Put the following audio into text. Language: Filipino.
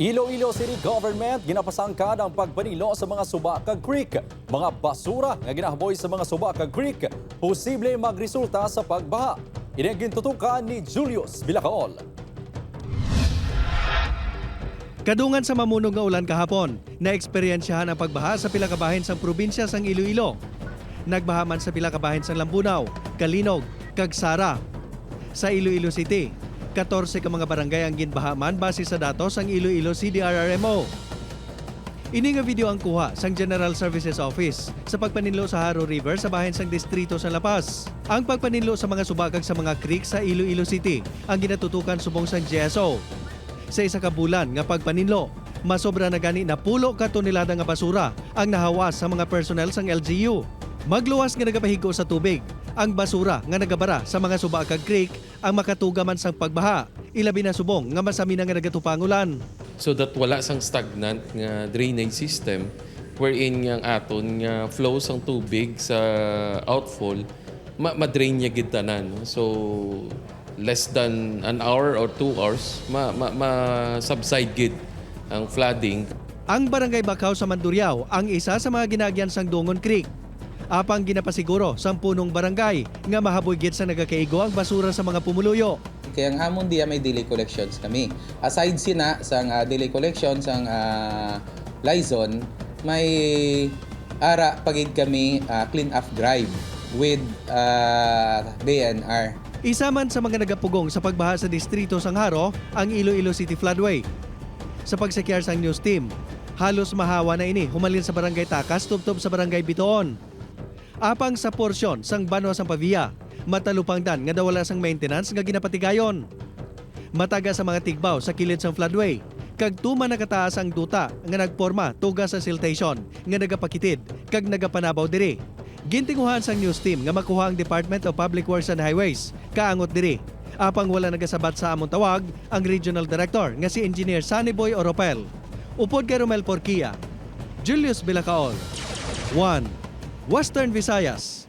Iloilo City Government ginapasangka ang pagpanilo sa mga Subakag Creek. Mga basura nga ginahaboy sa mga Subakag Creek, posible magresulta sa pagbaha. Ini ang gintutukan ni Julius Bilacaol. Kadungan sa mamunog nga ulan kahapon, naeksperyensyahan ang pagbaha sa pila ka bahin sang probinsya sang Iloilo. Nagbaha sa pila ka bahin sang Lambunaw, Kalinog, Kagsara. Sa Iloilo City, 14 ka mga barangay ang ginbaha man base sa datos sang Iloilo CDRRMO. Ini nga video ang kuha sang General Services Office sa pagpaninlo sa Haro River sa bahin sang distrito sa La Paz. Ang pagpaninlo sa mga subakag sa mga creek sa Iloilo City ang ginatutukan subong sang GSO sa isa ka bulan nga pagpaninlo. Masobra na gani na pulo ka tonelada nga basura ang nahawas sa mga personnel sang LGU. Magluwas nga nagapahigo sa tubig. Ang basura nga nagabara sa mga subakag creek ang makatugaman sang pagbaha. Ilabi na subong nga masami na nga nagatupangulan. so that wala sang stagnant nga drainage system wherein yang aton nga flow sang tubig sa outfall ma madrain niya gid tanan so less than an hour or two hours ma ma, ma subside gid ang flooding Ang Barangay Bakaw sa Mandurriao ang isa sa mga ginagyan sang Dongon Creek. Apang ginapasiguro sang punong barangay nga mahaboy gid sa nagakaigo ang basura sa mga pumuluyo. Kaya ang amon diya may daily collections kami. Aside sina sa uh, daily collections ang uh, Lizon, may ara pagid kami ah, clean up drive with uh, DNR. Isa man sa mga nagapugong sa pagbaha sa distrito sang Haro ang Iloilo City Floodway. Sa pagsekyar sang news team, halos mahawa na ini humalin sa barangay Takas tubtob sa barangay Bitoon. Apang sa porsyon sang Banwa sang Pavia, matalupangdan nga dawala sang maintenance nga ginapatigayon. Mataga sa mga tigbaw sa kilid sang floodway, kag tuma nakataas ang duta nga nagporma tuga sa siltation nga nagapakitid kag nagapanabaw diri. Gintinguhan sang news team nga makuha ang Department of Public Works and Highways kaangot diri. Apang wala nagasabat sa among tawag ang Regional Director nga si Engineer Sunny Boy Oropel. Upod kay Romel Porquia, Julius Bilacaol. 1. Western Visayas.